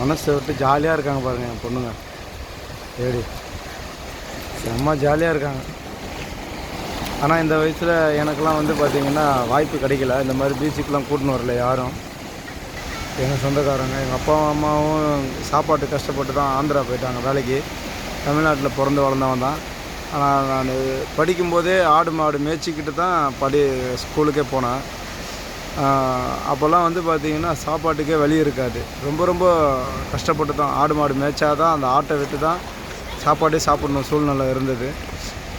மனசை விட்டு ஜாலியாக இருக்காங்க பாருங்கள் என் பொண்ணுங்க. எப்படி செம்ம ஜாலியாக இருக்காங்க. ஆனால் இந்த வயசில் எனக்கெலாம் வந்து பார்த்திங்கன்னா வாய்ப்பு கிடைக்கல. இந்த மாதிரி பீச்சுக்கெலாம் கூட்டின்னு வரல யாரும். எங்கள் சொந்தக்காரங்க எங்கள் அப்பா அம்மாவும் சாப்பாட்டு கஷ்டப்பட்டு தான் ஆந்திரா போயிட்டாங்க வேலைக்கு. தமிழ்நாட்டில் பிறந்து வளர்ந்தவன் தான். ஆனால் நான் படிக்கும்போதே ஆடு மாடு மேய்ச்சிக்கிட்டு தான் படி ஸ்கூலுக்கே போனேன். அப்போல்லாம் வந்து பார்த்திங்கன்னா சாப்பாட்டுக்கே வழி இருக்காது. ரொம்ப ரொம்ப கஷ்டப்பட்டு தான் ஆடு மாடு மேய்ச்சா தான் அந்த ஆட்டை விட்டு தான் சாப்பாடே சாப்பிடணும் சூழ்நிலை இருந்தது.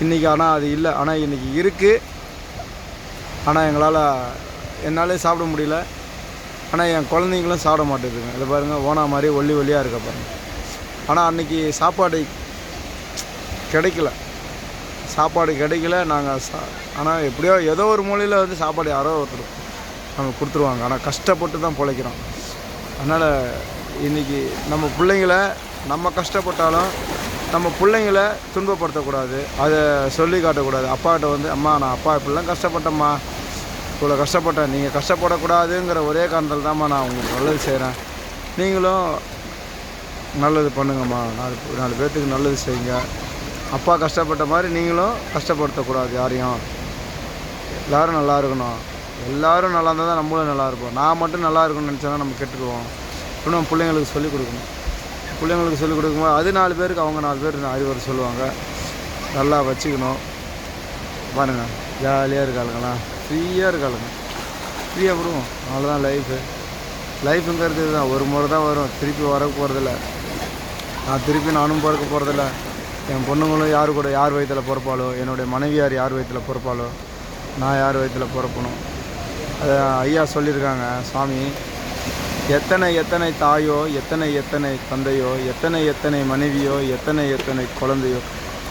இன்றைக்கி ஆனால் அது இல்லை. ஆனால் இன்றைக்கி இருக்குது ஆனால் எங்களால் என்னாலே சாப்பிட முடியல. ஆனால் என் குழந்தைங்களும் சாப்பிட மாட்டேதுங்க இதை பாருங்கள் ஓனா மாதிரி ஒல்லி ஒல்லியாக இருக்க பாருங்கள் ஆனால் அன்றைக்கி சாப்பாடு கிடைக்கல. சாப்பாடு கிடைக்கல. நாங்கள் சா ஆனால் எப்படியோ ஏதோ ஒரு மூலையில் வந்து சாப்பாடு யாரோ ஒருத்தர் அவங்க கொடுத்துருவாங்க. ஆனால் கஷ்டப்பட்டு தான் பிழைக்கிறோம். அதனால் இன்றைக்கி நம்ம பிள்ளைங்கள நம்ம கஷ்டப்பட்டாலும் நம்ம பிள்ளைங்கள துன்பப்படுத்தக்கூடாது. அதை சொல்லி காட்டக்கூடாது. அப்பாக்கிட்ட வந்து அம்மா நான் அப்பா இப்படிலாம் கஷ்டப்பட்டேம்மா இவ்வளோ கஷ்டப்பட்டேன். நீங்கள் கஷ்டப்படக்கூடாதுங்கிற ஒரே காரணத்தில் தான்மா நான் உங்களுக்கு நல்லது செய்கிறேன் நீங்களும் நல்லது பண்ணுங்கம்மா. நாலு நாலு பேர்த்துக்கு நல்லது செய்யுங்க. அப்பா கஷ்டப்பட்ட மாதிரி நீங்களும் கஷ்டப்படுத்தக்கூடாது யாரையும். எல்லோரும் நல்லா இருக்கணும். எல்லாரும் நல்லா இருந்தால் தான் நம்மளும் நல்லா இருப்போம். நான் மட்டும் நல்லா இருக்கணும்னு நினச்சா தான் நம்ம கெட்டுக்குவோம். இன்னும் பிள்ளைங்களுக்கு சொல்லிக் கொடுக்கணும். பிள்ளைங்களுக்கு சொல்லிக் கொடுக்கும்போது அது நாலு பேருக்கு அவங்க நாலு பேர் அறிவுரை சொல்லுவாங்க. நல்லா வச்சுக்கணும். பாருங்க ஜாலியாக இருக்காளுங்களா? ஃப்ரீயாக இருக்காளுங்க. ஃப்ரீயாக விடுவோம். அவ்வளோதான் லைஃபு லைஃபுங்கிறது தான் ஒரு முறை தான் வரும். திருப்பி வர போகிறதில்ல நான் திருப்பி நானும் பிறக்க போகிறதில்ல என் பொண்ணுங்களும் யார் கூட யார் வயிற்றில் பிறப்பாளோ? என்னுடைய மனைவியார் யார் வயிற்றில் பிறப்பாளோ? நான் யார் வயிற்றில் பிறப்பணும் அது ஐயா சொல்லியிருக்காங்க சுவாமி. எத்தனை எத்தனை தாயோ எத்தனை எத்தனை தந்தையோ எத்தனை எத்தனை மனைவியோ எத்தனை எத்தனை குழந்தையோ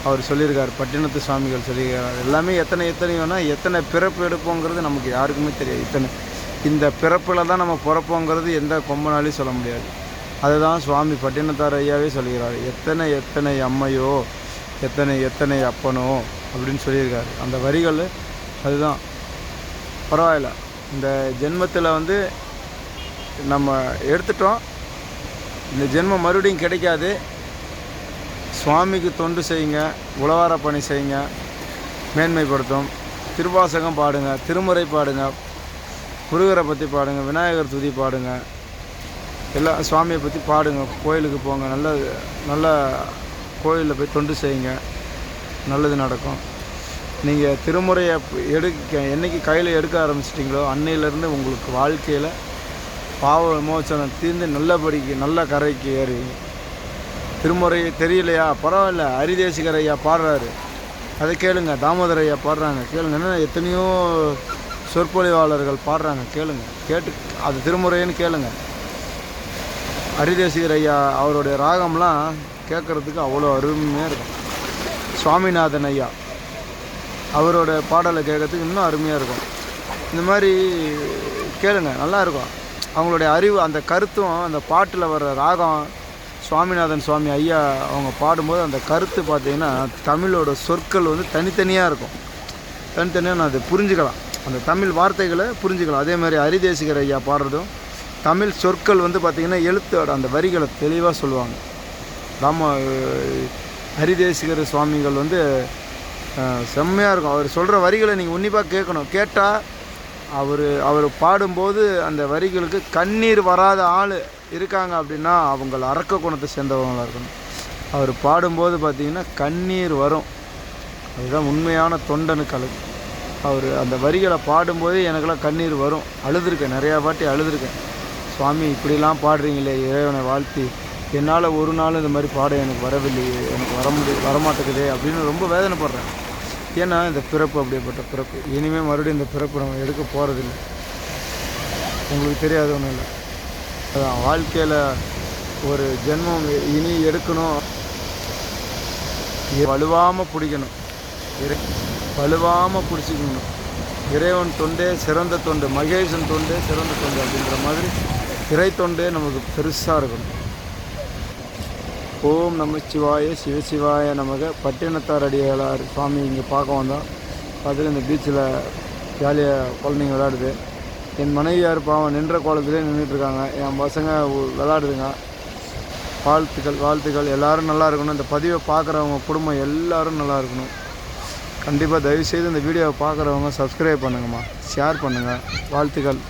அவர் சொல்லியிருக்கார். பட்டினத்து சுவாமிகள் சொல்லியிருக்கார் எல்லாமே எத்தனை எத்தனையோனா எத்தனை பிறப்பு எடுப்போங்கிறது நமக்கு யாருக்குமே தெரியாது. இத்தனை. இந்த பிறப்பில் தான் நம்ம பிறப்போங்கிறது எந்த கொம்பனாலையும் சொல்ல முடியாது. அதுதான் சுவாமி பட்டினத்தார் ஐயாவே சொல்லுகிறார் எத்தனை எத்தனை அம்மையோ எத்தனை எத்தனை அப்பனோ அப்படின்னு சொல்லியிருக்காரு. அந்த வரிகள் அதுதான். பரவாயில்ல. இந்த ஜென்மத்தில் வந்து நம்ம எடுத்துட்டோம். இந்த ஜென்மம் மறுபடியும் கிடைக்காது. சுவாமிக்கு தொண்டு செய்யுங்க உழவார பணி செய்யுங்க மேன்மைப்படுத்தும். திருவாசகம் பாடுங்க திருமுறை பாடுங்க முருகரை பற்றி பாடுங்க விநாயகர் துதி பாடுங்க. எல்லாம் சுவாமியை பற்றி பாடுங்க கோயிலுக்கு போங்க நல்ல நல்ல கோயிலில் போய் தொண்டு செய்யுங்க. நல்லது நடக்கும். நீங்கள் திருமுறையை எடுக்க என்னைக்கு கையில் எடுக்க ஆரம்பிச்சிட்டிங்களோ அன்னையிலேருந்து உங்களுக்கு வாழ்க்கையில் பாவ விமோசனம் தீர்ந்து நல்லபடிக்கு நல்ல கரைக்கு ஏறுவீங்க திருமுறை தெரியலையா? பரவாயில்ல ஹரிதேசிகர் ஐயா பாடுறாரு. அதை கேளுங்க தாமோதர் ஐயா பாடுறாங்க கேளுங்க. என்ன எத்தனையோ சொற்பொழிவாளர்கள் பாடுறாங்க கேளுங்க. கேட்டு அது திருமுறைன்னு கேளுங்க. ஹரிதேசிகர் ஐயா அவருடைய ராகம்லாம் கேட்குறதுக்கு அவ்வளோ அருமையாக இருக்கும் சுவாமிநாதன் ஐயா. அவரோட பாடலை கேட்கறதுக்கு இன்னும் அருமையாக இருக்கும். இந்த மாதிரி கேளுங்க நல்லா இருக்கும். அவங்களுடைய அறிவு அந்த கருத்தும் அந்த பாட்டில் வர்ற ராகம் சுவாமிநாதன் சுவாமி ஐயா அவங்க பாடும்போது அந்த கருத்து பார்த்தீங்கன்னா தமிழோட சொற்கள் வந்து தனித்தனியாக இருக்கும். தனித்தனியாக நான் அதை புரிஞ்சுக்கலாம். அந்த தமிழ் வார்த்தைகளை புரிஞ்சுக்கலாம். அதே மாதிரி ஹரிதேசிகர் ஐயா பாடுறதும் தமிழ் சொற்கள் வந்து பார்த்திங்கன்னா எழுத்தோட அந்த வரிகளை தெளிவாக சொல்லுவாங்க. ராம ஹரிதேசிகர் சுவாமிகள் வந்து செம்மையாக இருக்கும். அவர் சொல்கிற வரிகளை நீங்கள் உன்னிப்பாக கேட்கணும். கேட்டால் அவர் அவர் பாடும்போது அந்த வரிகளுக்கு கண்ணீர் வராத ஆள் இருக்காங்க அப்படின்னா அவங்கள அரக்க குணத்தை சேர்ந்தவங்களாக இருக்கணும். அவர் பாடும்போது பார்த்தீங்கன்னா கண்ணீர் வரும். அதுதான் உண்மையான தொண்டனுக்கு அழகு அவர் அந்த வரிகளை பாடும்போதே எனக்கெல்லாம் கண்ணீர் வரும். அழுதுருக்கேன். நிறையா வாட்டி அழுதுருக்கேன். சுவாமி இப்படிலாம் பாடுறீங்களே இறைவனை வாழ்த்தி. என்னால் ஒரு நாள் இந்த மாதிரி பாட எனக்கு வரவில்லையே. எனக்கு வர முடியும் வரமாட்டேங்குதே அப்படின்னு ரொம்ப வேதனைப்படுறேன். ஏன்னா இந்த பிறப்பு அப்படிப்பட்ட பிறப்பு. இனிமேல் மறுபடியும் இந்த பிறப்பு நம்ம எடுக்க போகிறதில்ல உங்களுக்கு தெரியாது ஒன்றும் இல்லை. அதான் வாழ்க்கையில் ஒரு ஜென்மம் இனி எடுக்கணும். வலுவாமல் பிடிக்கணும். இறை வலுவாமல் பிடிச்சிக்கணும். இறைவன் தொண்டே சிறந்த தொண்டு மகேஷன் தொண்டே சிறந்த தொண்டு அப்படின்ற மாதிரி இறை தொண்டே நமக்கு பெருசாக இருக்கணும். ஓம் நம சிவாய சிவசிவாய நமக. பட்டினத்தார் அடிகளார் சுவாமி இங்கே பார்க்க வந்தோம். பார்த்துட்டு இந்த பீச்சில் ஜாலியாக குழந்தைங்க விளையாடுது. என் மனைவியார் பாவம் நின்ற கோலத்திலே நின்றுட்டுருக்காங்க என் பசங்க விளாடுதுங்க வாழ்த்துக்கள் வாழ்த்துக்கள். எல்லோரும் நல்லா இருக்கணும். இந்த பதிவை பார்க்குறவங்க குடும்பம் எல்லோரும் நல்லா இருக்கணும். கண்டிப்பாக தயவுசெய்து இந்த வீடியோவை பார்க்குறவங்க சப்ஸ்கிரைப் பண்ணுங்கம்மா. ஷேர் பண்ணுங்கள் வாழ்த்துக்கள்.